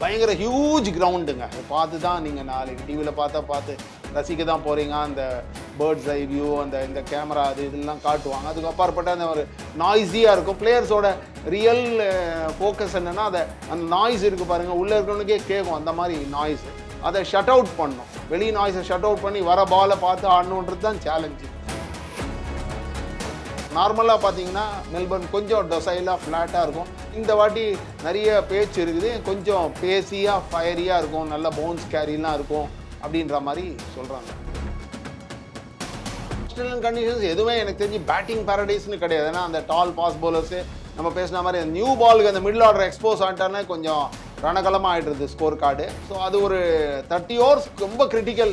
பயங்கர ஹியூஜ் கிரவுண்டுங்க அதை பார்த்து தான் நீங்கள் நாளைக்கு டிவியில் பார்த்தா பார்த்து ரசிக்க தான் போகிறீங்க அந்த பேர்ட்ஸ் ஐ வியூ அந்த இந்த கேமரா அது இதெல்லாம் காட்டுவாங்க. அதுக்கு அப்பாற்பட்ட அந்த ஒரு நாய்ஸியாக இருக்கும். பிளேயர்ஸோட ரியல் ஃபோக்கஸ் என்னென்னா அதை அந்த நாய்ஸ் இருக்குது பாருங்கள் உள்ளே இருக்கிறவனுக்கே கேட்கும் அந்த மாதிரி நாய்ஸ் அதை ஷட் அவுட் பண்ணும். வெளி நாய்ஸை ஷட் அவுட் பண்ணி வர பாலை பார்த்து ஆடணுன்றது தான் சேலஞ்சு நார்மலாக பார்த்தீங்கன்னா மெல்பர்ன் கொஞ்சம் டொசைலாக ஃப்ளாட்டாக இருக்கும். இந்த வாட்டி நிறைய பேச்சு இருக்குது. கொஞ்சம் பேசியாக ஃபயரியாக இருக்கும். நல்ல போன்ஸ் கேரிலாம் இருக்கும் அப்படின்ற மாதிரி சொல்கிறாங்க ஆஸ்திரேலியன் கண்டிஷன்ஸ் எதுவுமே எனக்கு தெரிஞ்சு பேட்டிங் பேரடைஸ்னு கிடையாது. ஏன்னா அந்த டால் பாஸ் பவுலர்ஸு நம்ம பேசின மாதிரி நியூ பாலுக்கு அந்த மிடில் ஆர்டர் எக்ஸ்போஸ் ஆகிட்டானே கொஞ்சம் ரணகலமாக ஆகிடுறது ஸ்கோர் கார்டு ஸோ அது ஒரு தேர்ட்டி ஓவர்ஸ் ரொம்ப கிரிட்டிக்கல்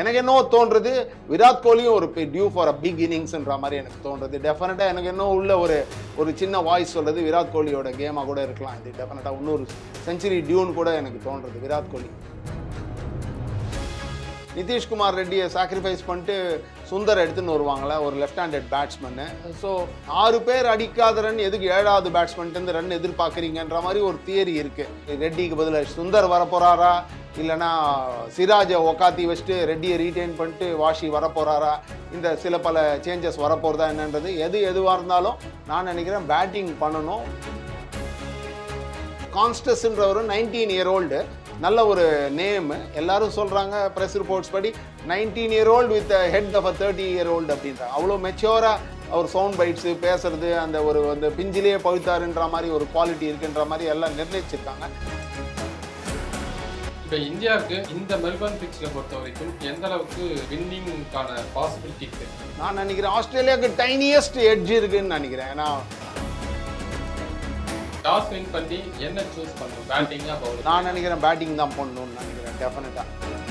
எனக்கு என்னவோ தோன்றது? விராட் கோலியும் ஒரு டியூ ஃபார் அ பிக் இன்னிங்ஸ்ன்ற மாதிரி எனக்கு தோன்றது. டெஃபினட்டாக எனக்கு என்ன உள்ள ஒரு ஒரு சின்ன வாய்ஸ் சொல்கிறது விராட் கோலியோட கேமாக கூட இருக்கலாம். இது டெஃபினட்டாக இன்னொரு செஞ்சுரி டியூன்னு கூட எனக்கு தோன்றது விராட் கோலி. நிதிஷ்குமார் ரெட்டியை சாக்ரிஃபைஸ் பண்ணிட்டு சுந்தர் எடுத்துன்னு வருவாங்களே ஒரு லெஃப்ட் ஹேண்டட் பேட்ஸ்மேனு ஸோ ஆறு பேர் அடிக்காத ரன் எதுக்கு ஏழாவது பேட்ஸ்மேன்ட்டு ரன் எதிர்பார்க்குறீங்கன்ற மாதிரி ஒரு தியரி இருக்குது ரெட்டிக்கு பதிலாக சுந்தர் வரப்போகிறாரா இல்லைனா சிராஜை ஒக்காத்தி வச்சுட்டு ரெட்டியை ரீட்டைன் பண்ணிட்டு வாஷி வரப்போகிறாரா இந்த சில பல சேஞ்சஸ் வரப்போகிறதா என்னன்றது எது எதுவாக இருந்தாலும் நான் நினைக்கிறேன் பேட்டிங் பண்ணணும். கான்ஸ்டஸ்ன்றவர் நைன்டீன் இயர் ஓல்டு நல்ல ஒரு நேம் எல்லாரும் சொல்கிறாங்க ப்ரெஸ் ரிப்போர்ட்ஸ் படி nineteen year old with head of a thirty year old அப்படின்றாங்க அவ்வளோ மெச்சோராக அவர் சவுண்ட் பைட்ஸு பேசுறது அந்த ஒரு அந்த பிஞ்சிலேயே பழுத்தாருன்ற மாதிரி ஒரு குவாலிட்டி இருக்குன்ற மாதிரி எல்லாம் நிர்ணயிச்சிருக்காங்க. இப்போ இந்தியாவுக்கு இந்த மெல்பர்ன் பிக்ஸில் பொறுத்த வரைக்கும் எந்த அளவுக்கு வின்னிங்கான பாசிபிலிட்டி நான் நினைக்கிறேன் ஆஸ்திரேலியாவுக்கு டைனியஸ்ட் எட்ஜ் இருக்குன்னு நினைக்கிறேன். ஏன்னா டாஸ் வின் பண்ணி என்ன சூஸ் பண்ணும் பேட்டிங்கா பவுலிங் நான் நினைக்கிறேன் பேட்டிங் தான் பண்ணணும்னு நினைக்கிறேன் டெஃபினட்டாக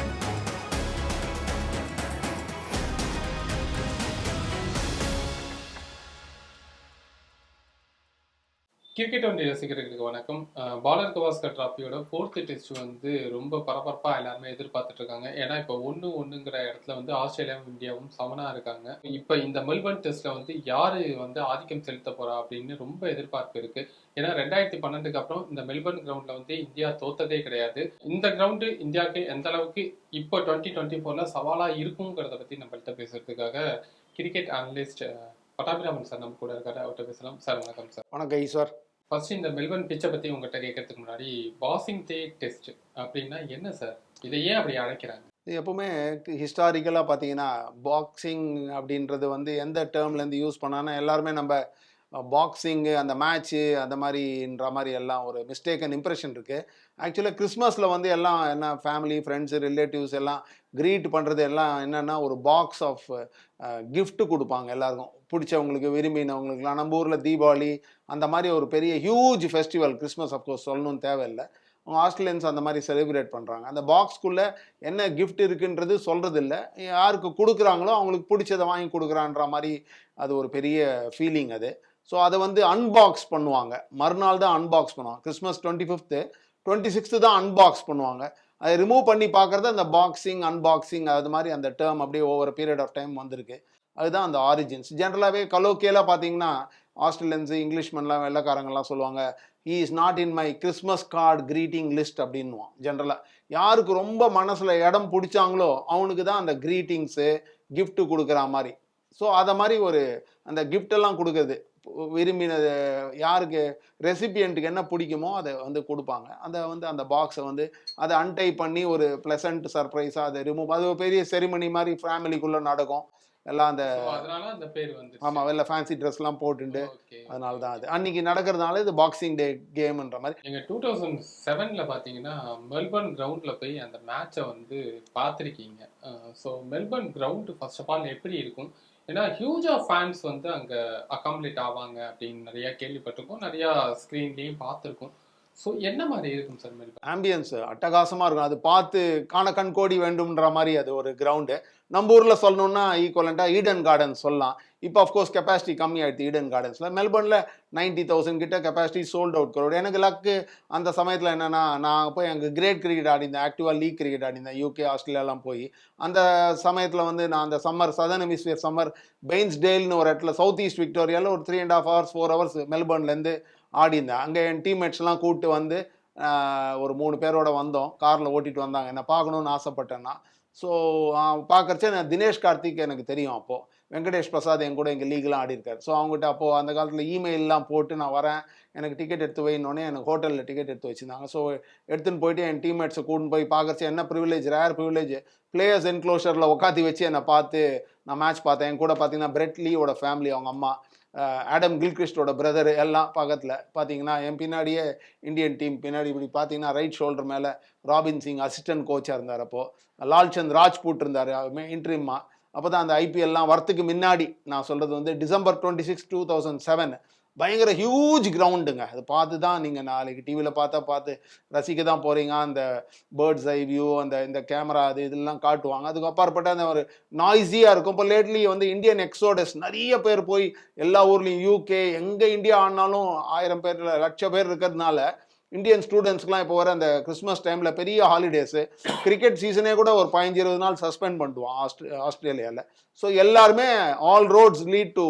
கிரிக்கெட் ஒன்றிய ரசிகர்களுக்கு வணக்கம். பாலர் கவாஸ்கர் டிராஃபியோட ஃபோர்த்து டெஸ்ட் வந்து ரொம்ப பரபரப்பாக எல்லாருமே எதிர்பார்த்துட்டு இருக்காங்க. ஏன்னா இப்போ ஒன்று ஒன்றுங்கிற இடத்துல வந்து ஆஸ்திரேலியாவும் இந்தியாவும் சமனாக இருக்காங்க. இப்போ இந்த மெல்பர்ன் டெஸ்ட்டில் வந்து யார் வந்து ஆதிக்கம் செலுத்த போகிறா அப்படின்னு ரொம்ப எதிர்பார்ப்பு இருக்குது ஏன்னா ரெண்டாயிரத்தி பன்னெண்டுக்கு அப்புறம் இந்த மெல்பர்ன் கிரவுண்டில் வந்து இந்தியா தோத்ததே கிடையாது. இந்த கிரவுண்டு இந்தியாவுக்கு எந்த அளவுக்கு இப்போ டுவெண்ட்டி டுவெண்ட்டி ஃபோரில் சவாலாக இருக்குங்கிறத பற்றி நம்மள்ட்ட பேசுகிறதுக்காக கிரிக்கெட் அனலிஸ்ட் பட்டாபிராமன் சார் நம்ம கூட இருக்காரு அவர்கிட்ட பேசலாம். சார் வணக்கம் சார். வணக்கம் ஈஸ்வர். ஃபர்ஸ்ட் இந்த மெல்பர்ன் பிச்சை பத்தி உங்ககிட்ட கேட்கறதுக்கு முன்னாடி பாசிங் டே டெஸ்ட் அப்படின்னா என்ன சார்? இதை ஏன் அப்படி அழைக்கிறாங்க? இது எப்பவுமே ஹிஸ்டாரிக்கலாக பார்த்தீங்கன்னா பாக்ஸிங் அப்படின்றது வந்து எந்த டேர்ம்லேருந்து யூஸ் பண்ணான்னா எல்லாருமே நம்ம பாக்ஸிங்கு அந்த மேட்ச்சு அந்த மாதிரின்ற மாதிரி எல்லாம் ஒரு மிஸ்டேக்கன் இம்ப்ரெஷன் இருக்குது ஆக்சுவலாக கிறிஸ்மஸில் வந்து எல்லாம் என்ன ஃபேமிலி ஃப்ரெண்ட்ஸு ரிலேட்டிவ்ஸ் எல்லாம் க்ரீட் பண்ணுறது எல்லாம் என்னென்னா ஒரு பாக்ஸ் ஆஃப் கிஃப்ட்டு கொடுப்பாங்க எல்லாருக்கும். பிடிச்சவங்களுக்கு விரும்பினவங்களுக்குலாம் நம்ம ஊரில் தீபாவளி அந்த மாதிரி ஒரு பெரிய ஹியூஜ் ஃபெஸ்டிவல் கிறிஸ்மஸ் அஃப்கோர்ஸ் சொல்லணும்னு தேவையில்லை. அவங்க ஆஸ்திரேலியன்ஸ் அந்த மாதிரி செலிப்ரேட் பண்ணுறாங்க அந்த பாக்ஸ்க்குள்ளே என்ன கிஃப்ட் இருக்குன்றது சொல்கிறது இல்லை யாருக்கு கொடுக்குறாங்களோ அவங்களுக்கு பிடிச்சதை வாங்கி கொடுக்குறான்ற மாதிரி அது ஒரு பெரிய ஃபீலிங் அது. ஸோ அதை வந்து அன்பாக்ஸ் பண்ணுவாங்க. மறுநாள் தான் அன்பாக்ஸ் பண்ணுவாங்க. Christmas twenty fifth twenty sixth தான் அன்பாக்ஸ் பண்ணுவாங்க. அதை ரிமூவ் பண்ணி பார்க்குறது அந்த பாக்ஸிங் அன்பாக்ஸிங் அது மாதிரி அந்த டேர்ம் அப்படியே ஓவர் பீரியட் ஆஃப் டைம் வந்திருக்கு. அதுதான் அந்த ஆரிஜின்ஸ் ஜென்ரலாகவே கலோக்கியலாக பார்த்தீங்கன்னா ஆஸ்திரேலியன்ஸு இங்கிலீஷ்மன்லாம் வெள்ளைக்காரங்கெல்லாம் சொல்லுவாங்க he is not in my Christmas card greeting list அப்படின்னுவான் ஜென்ரலாக யாருக்கு ரொம்ப மனசில் இடம் பிடிச்சாங்களோ அவனுக்கு தான் அந்த க்ரீட்டிங்ஸு கிஃப்ட்டு கொடுக்குற மாதிரி. ஸோ அதை மாதிரி ஒரு அந்த கிஃப்டெல்லாம் கொடுக்குறது. விரும்பினது யாருக்கு ரெசிபியண்ட்டுக்கு என்ன பிடிக்குமோ அதை வந்து கொடுப்பாங்க. அதை வந்து அந்த பாக்ஸை வந்து அதை அன்டை பண்ணி ஒரு ப்ளசன்ட் சர்ப்ரைஸாக அதை ரிமூவ் அது பெரிய செரிமனி மாதிரி ஃபேமிலிக்குள்ளே நடக்கும். எல்லாம் அந்த So, அதனால அந்த பேர் வந்து ஆமாம் வெளில ஃபேன்சி ட்ரெஸ்லாம் போட்டுட்டு ஓகே அதனால தான் அது. அன்னைக்கு நடக்கிறதுனால இது பாக்ஸிங் டே கேம்ன்ற மாதிரி. எங்க டூ தௌசண்ட் செவன்ல பாத்தீங்கன்னா மெல்பர்ன் கிரவுண்ட்ல போய் அந்த மேட்சை வந்து பார்த்துருக்கீங்க so Melbourne ground first of all எப்படி இருக்கும்? ஏன்னா ஹியூஜா ஃபேன்ஸ் வந்து அங்கே அகாமடேட் ஆவாங்க அப்படின்னு நிறையா கேள்விப்பட்டிருக்கோம். நிறையா ஸ்க்ரீன்லேயும் பார்த்துருக்கோம். ஸோ என்ன மாதிரி இருக்கும் சார் மாதிரி ஆம்பியன்ஸ் அட்டகாசமாக இருக்கும். அது பார்த்து காண கண் கோடி வேண்டும்ன்ற மாதிரி அது ஒரு கிரவுண்டு நம்ம ஊரில் சொல்லணும்னா ஈக்குவலண்ட்டாக ஈடன் கார்டன் சொல்லலாம். இப்போ அஃப்கோர்ஸ் கெப்பாசிட்டி கம்மி ஆயிடுது ஈடன் கார்டன்ஸில் மெல்பர்னில் நைன்ட்டி தௌசண்ட் கிட்ட கெப்பாசிட்டி சோல்ட் அவுட் கரோடு எனக்கு லக்கு அந்த சமயத்தில் என்னென்னா நான் போய் அங்கே கிரேட் கிரிக்கெட் ஆடிந்தேன் ஆக்டிவாக லீக் கிரிக்கெட் ஆடிந்தேன் யூகே ஆஸ்திரேலியாலாம் போய். அந்த சமயத்தில் வந்து நான் அந்த சம்மர் சதன் ஹெமிஸ்பியர் சம்மர் பெயின்ஸ் டேல்னு ஒரு இடத்துல சவுத் ஈஸ்ட் விக்டோரியாவில் ஒரு three and half hours four hours மெல்பர்ன்லேருந்து ஆடியிருந்தேன் அங்கே என் டீம்மேட்ஸ்லாம் கூப்பிட்டு வந்து ஒரு மூணு பேரோட வந்தோம். காரில் ஓட்டிட்டு வந்தாங்க. என்ன பார்க்கணுன்னு ஆசைப்பட்டேன்னா ஸோ பார்க்கறச்சே நான் தினேஷ் கார்த்திக் எனக்கு தெரியும் அப்போது வெங்கடேஷ் பிரசாத் என் கூட எங்கள் லீக்லாம் ஆடிருக்கார் ஸோ அவங்ககிட்ட அப்போது அந்த காலத்தில் இமெயிலெலாம் போட்டு நான் வரேன். எனக்கு டிக்கெட் எடுத்து வைனோடனே எனக்கு ஹோட்டலில் டிக்கெட் எடுத்து வச்சுருந்தாங்க. ஸோ எடுத்துன்னு போயிட்டு என் டீம்மேட்ஸை கூட்டு போய் பார்க்குறச்சு என்ன ப்ரிவிலேஜ் ரேர் ப்ரிவிலேஜ் பிளேயர்ஸ் என்க்ளோஷரில் உட்காந்து வச்சு என்னை பார்த்து நான் மேட்ச் பார்த்தேன். என் கூட பார்த்தீங்கன்னா பிரெட் லீவோட ஃபேமிலி அவங்க அம்மா. ஆடம் கில்கிறிஸ்டோட பிரதர் எல்லாம் பக்கத்தில். பார்த்தீங்கன்னா என் பின்னாடியே இந்தியன் டீம் பின்னாடி இப்படி பார்த்தீங்கன்னா ரைட் ஷோல்டர் மேலே ராபின் சிங் அசிஸ்டன்ட் கோச்சாக இருந்தார் அப்போது லால்சந்த் ராஜ்பூட் இருந்தார் இன்ட்ரீம்மா அப்போ தான் அந்த ஐபிஎல்லாம் வரத்துக்கு முன்னாடி நான் சொல்கிறது வந்து December twenty six two thousand seven பயங்கர ஹியூஜ் கிரவுண்டுங்க அது பார்த்து தான் நீங்கள் நாளைக்கு டிவியில் பார்த்தா பார்த்து ரசிக்க தான் போகிறீங்க அந்த பேர்ட்ஸ் ஐ வியூ அந்த இந்த கேமரா அது இதெல்லாம் காட்டுவாங்க. அதுக்கு அப்பாற்பட்ட அந்த ஒரு நாய்ஸியாக இருக்கும். இப்போ லேட்லி வந்து இந்தியன் எக்ஸோடஸ் நிறைய பேர் போய் எல்லா ஊர்லேயும் யூகே எங்கே இந்தியா ஆனாலும் ஆயிரம் பேர் லட்ச லட்சம் பேர் இருக்கிறதுனால இந்தியன் ஸ்டூடெண்ட்ஸ்க்குலாம் இப்போ வர அந்த கிறிஸ்மஸ் டைமில் பெரிய ஹாலிடேஸு கிரிக்கெட் சீசனே கூட ஒரு பதினஞ்சு இருபது நாள் சஸ்பெண்ட் பண்ணிடுவான் ஆஸ்ட் ஆஸ்திரேலியாவில் ஸோ எல்லாருமே ஆல் ரோட்ஸ் லீட் டு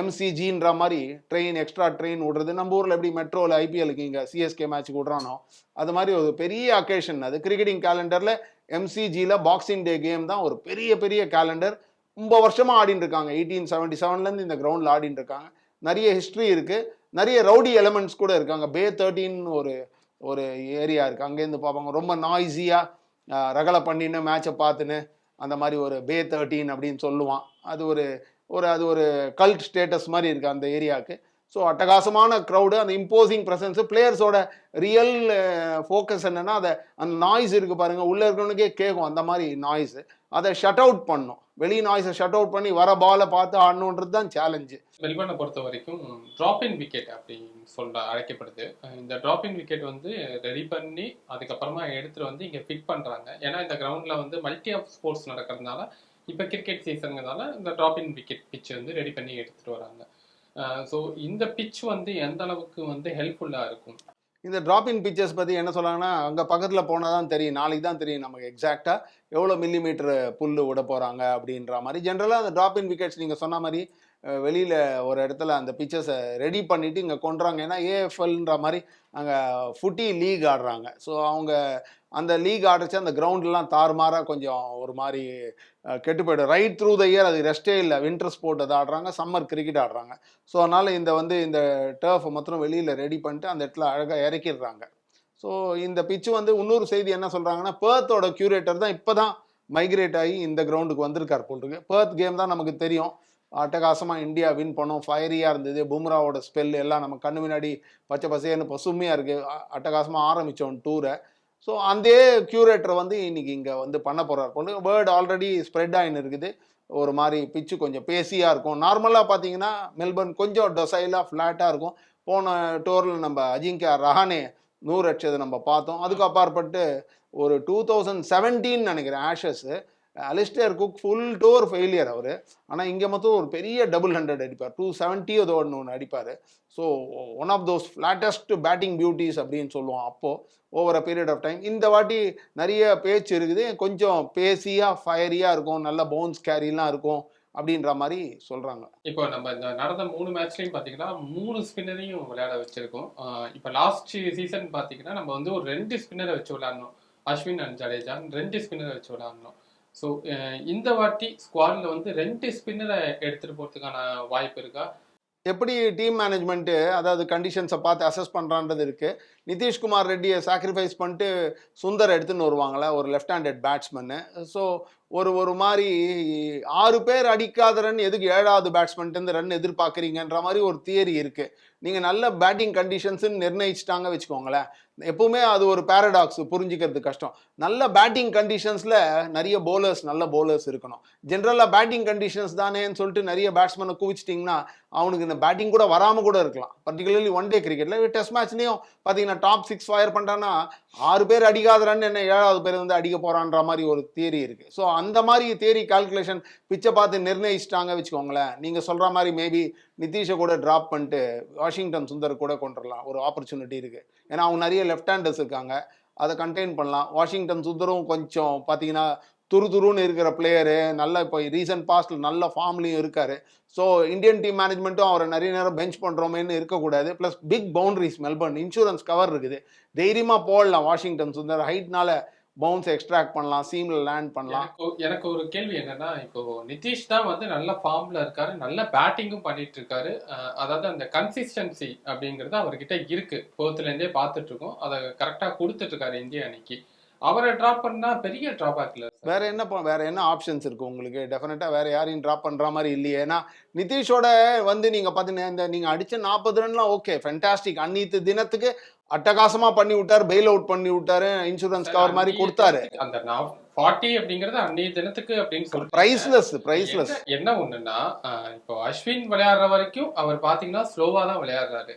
எம்சிஜின்ற மாதிரி ட்ரெயின் எக்ஸ்ட்ரா ட்ரெயின் விடுறது நம்ம ஊரில் எப்படி மெட்ரோவில் ஐபிஎலுக்கு இங்கே சிஎஸ்கே மேட்ச் விட்றானோ அது மாதிரி ஒரு பெரிய அக்கேஷன் அது கிரிக்கெட்டிங் கேலண்டரில் எம்சிஜியில் பாக்ஸிங் டே கேம் தான் ஒரு பெரிய பெரிய கேலண்டர் ரொம்ப வருஷமாக ஆடின்னு இருக்காங்க. எயிட்டீன் செவன்டி செவன்லேருந்து இந்த கிரவுண்டில் ஆடின்னு இருக்காங்க. நிறைய ஹிஸ்ட்ரி இருக்குது நிறைய ரவுடி எலமெண்ட்ஸ் கூட இருக்காங்க. பே தேர்ட்டின்னு ஒரு ஒரு ஏரியா இருக்குது அங்கேருந்து பார்ப்பாங்க. ரொம்ப நாய்ஸியாக ரகலை பண்ணின்னு மேட்சை பார்த்துன்னு அந்த மாதிரி ஒரு பே தேர்ட்டின் அப்படின்னு சொல்லுவான். அது ஒரு ஒரு அது ஒரு கல்ட் ஸ்டேட்டஸ் மாதிரி இருக்குது அந்த ஏரியாவுக்கு. ஸோ அட்டகாசமான க்ரௌடு அந்த இம்போசிங் ப்ரெசன்ஸு பிளேயர்ஸோட ரியல் ஃபோக்கஸ் என்னன்னா அதை அந்த நாய்ஸ் இருக்குது பாருங்கள் உள்ளே இருக்கிறவனுக்கே கேட்கும் அந்த மாதிரி நாய்ஸு அதை ஷட் அவுட் பண்ணும். வெளி நாய்ஸை ஷட் அவுட் பண்ணி வர பாலை பார்த்து ஆடணுன்றது தான் சேலஞ்சு மெல்பர்னை பொறுத்த வரைக்கும் ட்ராப்இன் விக்கெட் அப்படின்னு சொல்ற அழைக்கப்படுது. இந்த ட்ராப்இன் விக்கெட் வந்து ரெடி பண்ணி அதுக்கப்புறமா எடுத்துகிட்டு வந்து இங்கே ஃபிட் பண்ணுறாங்க ஏன்னா இந்த கிரவுண்டில் வந்து மல்டி ஆஃப் ஸ்போர்ட்ஸ் நடக்கிறதுனால இப்போ கிரிக்கெட் சீசனுங்கிறதால இந்த ட்ராப் இன் விக்கெட் பிட்ச் வந்து ரெடி பண்ணி எடுத்துட்டு வராங்க. ஸோ இந்த பிட்ச் வந்து எந்த அளவுக்கு வந்து ஹெல்ப்ஃபுல்லாக இருக்கும்? இந்த டிராப்பிங் பிக்சர்ஸ் பற்றி என்ன சொன்னாங்கன்னா அங்கே பக்கத்தில் போனால் தான் தெரியும். நாளைக்கு தான் தெரியும் நமக்கு எக்ஸாக்டாக எவ்வளோ மில்லிமீட்டர் புல் விட போகிறாங்க அப்படின்ற மாதிரி. ஜென்ரலாக அந்த டிராப்பிங் விக்கெட்ஸ் நீங்கள் சொன்ன மாதிரி வெளியில் ஒரு இடத்துல அந்த பிக்சர்ஸை ரெடி பண்ணிவிட்டு இங்கே கொண்டுறாங்க. ஏன்னா ஏஎஃப்எல்ன்ற மாதிரி அங்கே ஃபுட்டி லீக் ஆடுறாங்க. ஸோ அவங்க அந்த லீக் ஆடுச்சு அந்த கிரவுண்ட்லாம் தாறுமாறாக கொஞ்சம் ஒரு மாதிரி கெட்டு போய்டும் ரைட் த்ரூ த இயர் அது ரெஸ்டே இல்லை. வின்டர் ஸ்போர்ட் அதை ஆடுறாங்க சம்மர் கிரிக்கெட் ஆடுறாங்க. ஸோ அதனால் இந்த வந்து இந்த டர்ஃபை மொத்தம் வெளியில் ரெடி பண்ணிட்டு அந்த இடத்துல அழகாக இறக்கிடுறாங்க. ஸோ இந்த பிச்சு வந்து இன்னொரு செய்தி என்ன சொல்கிறாங்கன்னா பேர்த்தோட கியூரேட்டர் தான் இப்போ தான் மைக்ரேட் ஆகி இந்த கிரவுண்டுக்கு வந்திருக்கார் போல் இருக்கு. பேர்த் கேம் தான் நமக்கு தெரியும். அட்டகாசமாக இந்தியா வின் பண்ணோம். ஃபயரியாக இருந்தது. பும்ராவோட ஸ்பெல் எல்லாம் நம்ம கண்ணு முன்னாடி பச்சை பசேன்னு பசுமையாக இருக்குது அட்டகாசமாக ஆரம்பித்தோம் டூரை ஸோ அந்த கியூரேட்டர் வந்து இன்னைக்கு இங்கே வந்து பண்ண போகிறார் கொண்டு வேர்டு ஆல்ரெடி ஸ்ப்ரெட் ஆகின்னு இருக்குது. ஒரு மாதிரி பிச்சு கொஞ்சம் பேசியாக இருக்கும். நார்மலாக பார்த்தீங்கன்னா மெல்பர்ன் கொஞ்சம் டொசைலாக ஃப்ளாட்டாக இருக்கும். போன டோரில் நம்ம அஜிங்கா ரஹானே நூறு அடிச்சது நம்ம பார்த்தோம். அதுக்கு அப்பாற்பட்டு ஒரு டூ தௌசண்ட் செவன்டீன் நினைக்கிறேன் Ashes Alastair Cook full tour failure அவர். ஆனால் இங்கே மொத்தம் ஒரு பெரிய டபுள் ஹண்ட்ரட் அடிப்பார். டூ செவன்ட்டி அதோ ஒன்று ஒன்று அடிப்பார். So one of those flattest batting beauties அப்படின்னு சொல்லுவோம் அப்போது over a period of time இந்த வாட்டி நிறைய பேச்சு இருக்குது. கொஞ்சம் பேசியாக ஃபயரியாக இருக்கும். நல்ல பவுன்ஸ் கேரிலாம் இருக்கும் அப்படின்ற மாதிரி சொல்கிறாங்க இப்போ நம்ம இந்த நடந்த மூணு மேட்ச்லயும் பாத்தீங்கன்னா மூணு ஸ்பின்னரையும் விளையாட வச்சிருக்கோம். இப்போ லாஸ்ட் சீசன் பாத்தீங்கன்னா நம்ம வந்து ஒரு ரெண்டு ஸ்பின்னரை வச்சு விளையாடணும். அஸ்வின் அண்ட் ஜடேஜா ரெண்டு ஸ்பின்னரை வச்சு விளையாடணும். ஸோ இந்த வாட்டி ஸ்குவாடில் வந்து ரெண்டு ஸ்பின்னரை எடுத்துட்டு போகிறதுக்கான வாய்ப்பு இருக்கா? எப்படி டீம் மேனேஜ்மெண்ட்டு அதாவது கண்டிஷன்ஸை பார்த்து அசஸ் பண்ணுறான்றது இருக்குது நிதிஷ்குமார் ரெட்டியை சாக்ரிஃபைஸ் பண்ணிட்டு சுந்தர் எடுத்துன்னு வருவாங்களே ஒரு லெஃப்ட் ஹேண்டட் பேட்ஸ்மேனு ஸோ ஒரு ஒரு மாதிரி ஆறு பேர் அடிக்காத ரன் எதுக்கு ஏழாவது பேட்ஸ்மேன்ட்டு ரன் எதிர்பார்க்குறீங்கன்ற மாதிரி ஒரு தியரி இருக்குது நீங்கள் நல்ல பேட்டிங் கண்டிஷன்ஸ்ன்னு நிர்ணயிச்சிட்டாங்க வச்சுக்கோங்களேன். எப்பவுமே அது ஒரு பேரடாக்ஸ் புரிஞ்சுக்கிறது கஷ்டம். நல்ல பேட்டிங் கண்டிஷன்ஸில் நிறைய போலர்ஸ் நல்ல போலர்ஸ் இருக்கணும். ஜென்ரலாக பேட்டிங் கண்டிஷன்ஸ் தானேன்னு சொல்லிட்டு நிறைய பேட்ஸ்மேனை குவிச்சிட்டிங்கன்னா அவனுக்கு இந்த பேட்டிங் கூட வராமல் கூட இருக்கலாம். பர்டிகுலர்லி ஒன் டே கிரிக்கெட்டில் டெஸ்ட் மேட்ச்லேயும் பார்த்தீங்கன்னா டாப் சிக்ஸ் ஃபயர் பண்ணிட்டான்னா ஆறு பேர் அடிக்காத ரன் என்ன ஏழாவது பேர் வந்து அடிக்க போகிறான்ற மாதிரி ஒரு தேரி இருக்குது ஸோ அந்த மாதிரி தேரி கால்குலேஷன் பிச்சை பார்த்து நிர்ணயிச்சிட்டாங்க வச்சுக்கோங்களேன். நீங்கள் சொல்கிற மாதிரி மேபி நிதிஷை கூட ட்ராப் பண்ணிட்டு வாஷிங்டன் சுந்தர் கூட கொண்டுடலாம் ஒரு ஆப்பர்ச்சுனிட்டி இருக்குது ஏன்னா அவங்க நிறைய லெஃப்ட் ஹேண்டர்ஸ் இருக்காங்க. அதை கண்டெயின் பண்ணலாம். வாஷிங்டன் சுந்தரும் கொஞ்சம் பார்த்தீங்கன்னா துரு துருன்னு இருக்கிற பிளேயரு நல்ல இப்போ ரீசன்ட் பாஸ்ட்டில் நல்ல ஃபார்ம்லையும் இருக்கார். ஸோ இந்தியன் டீம் மேனேஜ்மெண்ட்டும் அவரை நிறைய நேரம் பெஞ்ச் பண்ணுறோமேன்னு இருக்கக்கூடாது. Plus big boundaries Melbourne insurance cover இருக்குது. தைரியமாக போடலாம் வாஷிங்டன் சுந்தர். ஹைட்னால பவுன்ஸ் எக்ஸ்ட்ராக்ட் பண்ணலாம் சீம்ல லேண்ட் பண்ணலாம். எனக்கு எனக்கு ஒரு கேள்வி என்னன்னா இப்போ நிதிஷ் தான் வந்து நல்ல ஃபார்ம்ல இருக்காரு நல்ல பேட்டிங்கும் பண்ணிட்டு இருக்காரு. அதாவது அந்த கன்சிஸ்டன்சி அப்படிங்கிறது அவர்கிட்ட இருக்கு. போத்துல இருந்தே பார்த்துட்டு இருக்கோம். அதை கரெக்டா கொடுத்துட்டு இருக்காரு இந்திய அணிக்கு. அவரை டிராப் பண்ணா பெரிய டிராபேக் இல்ல வேற என்ன வேற என்ன ஆப்ஷன்ஸ் இருக்கு உங்களுக்கு? டெஃபினட்டா வேற யாரையும் ட்ராப் பண்ற மாதிரி இல்லையே. ஏன்னா நிதிஷோட வந்து நீங்க பாத்தீங்கன்னா இந்த நீங்க அடிச்ச நாற்பது ரன்லாம் ஓகே ஃபென்டாஸ்டிக் அன்னைத்து தினத்துக்கு அட்டகாசமா பண்ணி விட்டாரு பெயில் அவுட் பண்ணி விட்டாரு இன்சூரன்ஸ் கவர் மாதிரி கொடுத்தாரு. அந்த ஃபார்ட்டி அப்படிங்கறது அன்னைய தினத்துக்கு அப்படின்னு சொல்லிட்டு பிரைஸ்லெஸ் பிரைஸ்லெஸ் என்ன- ஒண்ணுன்னா இப்போ அஸ்வின் விளையாடுற வரைக்கும் அவர் பாத்தீங்கன்னா ஸ்லோவா தான் விளையாடுறாரு.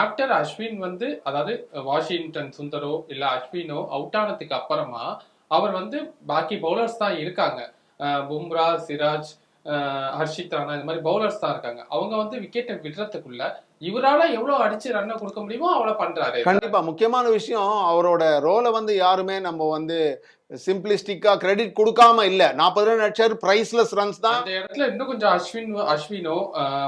ஆஃப்டர் அஸ்வின் வந்து அதாவது வாஷிங்டன் சுந்தரோ இல்ல அஸ்வினோ அவுட் ஆனதுக்கு அப்புறமா அவர் வந்து பாக்கி பவுலர்ஸ் தான் இருக்காங்க. பும்ரா சிராஜ் ஹர்ஷித் ராணா இந்த மாதிரி பவுலர்ஸ் தான் இருக்காங்க. அவங்க வந்து விக்கெட்டை விடுறதுக்குள்ள இவரால எவ்வளவு அடிச்சு ரன்னை கொடுக்க முடியுமோ அவ்வளவு பண்றாரு. கண்டிப்பா. முக்கியமான விஷயம் அவரோட ரோலை வந்து யாருமே நம்ம வந்து சிம்பிளிஸ்டிக்கா கிரெடிட் கொடுக்காம இல்ல. நாற்பது ரன் அடிச்சாரு பிரைஸ்லெஸ் ரன்ஸ் தான். அந்த இடத்துல இன்னும் கொஞ்சம் அஸ்வின் அஸ்வினோ